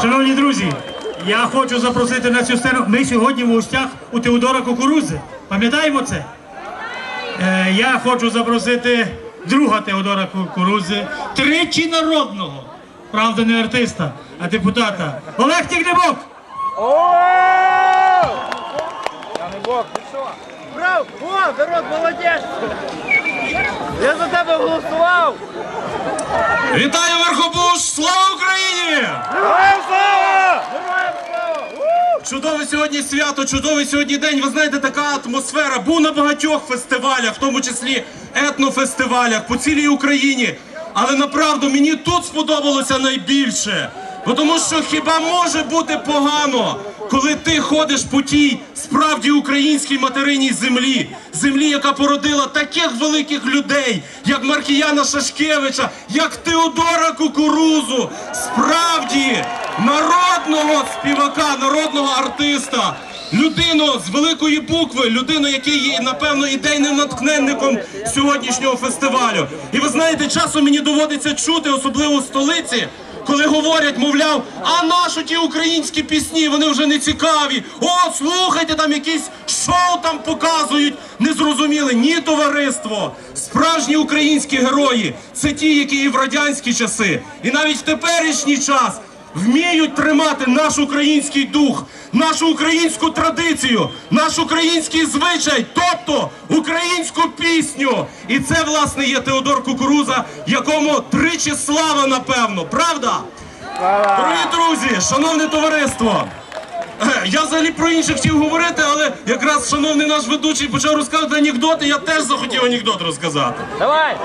Шановні друзі, я хочу запросити на цю сцену. Ми сьогодні в гостях у Теодора Кукурузи. Пам'ятаємо це? Е, я хочу запросити друга Теодора Кукурузи, тричі народного. Правда, не артиста, а депутата. Олег Тігнебок! Брав! О, народ, молодець! Я за тебе голосував! Вітаю Верхопуш! Слава Україні! Героям слава! Героям слава! Чудове сьогодні свято, чудовий сьогодні день. Ви знаєте, така атмосфера. Був на багатьох фестивалях, в тому числі етнофестивалях по цілій Україні. Але направду мені тут сподобалося найбільше. Бо тому що хіба може бути погано, коли ти ходиш по тій справді українській материній землі, землі, яка породила таких великих людей, як Маркіяна Шашкевича, як Теодора Кукурузу, справді народного співака, народного артиста. Людину з великої букви, людину, який є, напевно, ідейним натхненником сьогоднішнього фестивалю. І ви знаєте, часом мені доводиться чути, особливо в столиці, коли говорять, мовляв, а нащо ті українські пісні, вони вже не цікаві. О, слухайте, там якісь шоу там показують. Не зрозуміли. Ні, товариство. Справжні українські герої це ті, які і в радянські часи, і навіть в теперішній час вміють тримати наш український дух, нашу українську традицію, наш український звичай, тобто українську пісню. І це, власне, є Теодор Кукуруза, якому тричі слава, напевно, правда? Дорогі друзі, шановне товариство. е, Я взагалі про інших хотів говорити, але якраз шановний наш ведучий почав розказувати анекдоти, я теж захотів анекдот розказати. Давай!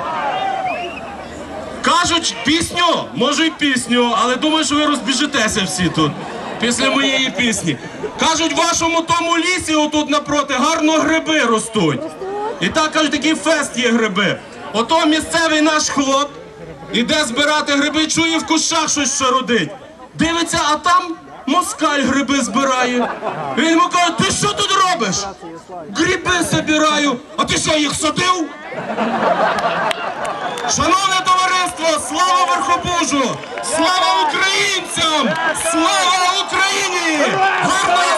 Кажуть пісню, може й пісню, але думаю, що ви розбіжитеся всі тут після моєї пісні. Кажуть, в вашому тому лісі, отут напроти, гарно гриби ростуть. І так кажуть, такий фест є гриби. Ото місцевий наш хлоп іде збирати гриби, чує в кущах щось шародить. Дивиться, а там москаль гриби збирає. Він йому каже, ти що тут робиш? Гриби збираю. А ти що, їх садив? Шановне товариство, слава Верхобужу! Слава українцям! Слава Україні! Зими!